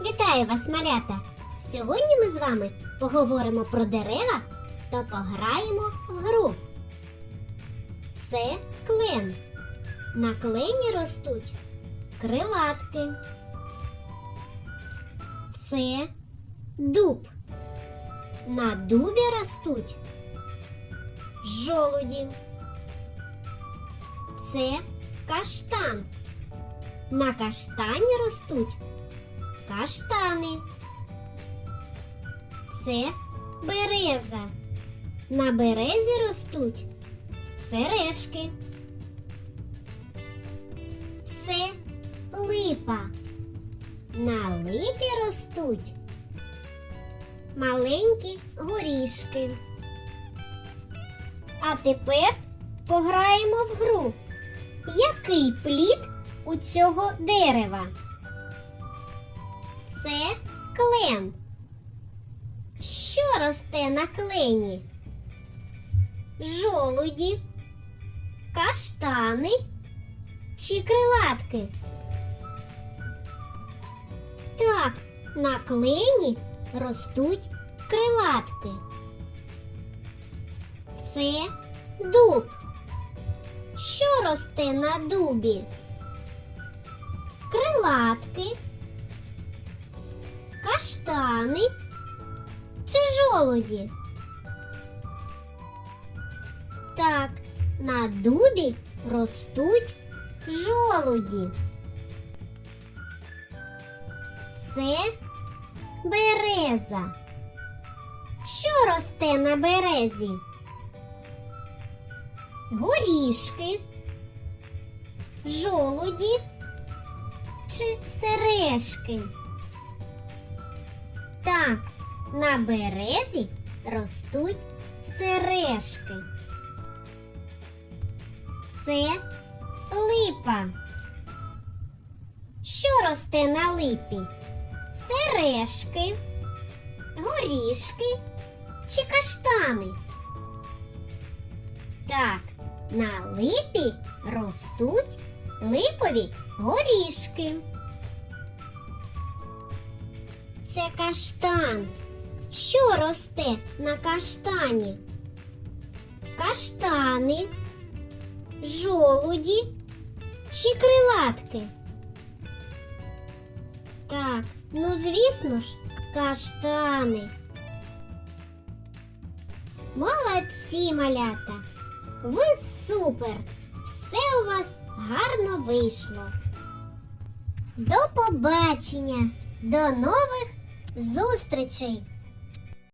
Вітаю вас, малята! Сьогодні ми з вами поговоримо про дерева та пограємо в гру. Це клен. На клені ростуть крилатки. Це дуб. На дубі ростуть жолуді. Це каштан. На каштані ростуть каштани. Це береза. На березі ростуть сережки. Це липа. На липі ростуть маленькі горішки. А тепер пограємо в гру. Який плід у цього дерева? Це клен. Що росте на клені? Жолуді, каштани чи крилатки? Так, на клені ростуть крилатки. Це дуб. Що росте на дубі? Крилатки, каштани чи жолуді? Так, на дубі ростуть жолуді. Це береза. Що росте на березі? Горішки, жолуді чи сережки? Так, на березі ростуть сережки. Це липа. Що росте на липі? Сережки, горішки чи каштани? Так, на липі ростуть липові горішки. Це каштан. Що росте на каштані? Каштани, жолуді чи крилатки? Так, ну звісно ж, каштани. Молодці, малята! Ви супер! Все у вас гарно вийшло. До побачення! До нових зустрічей!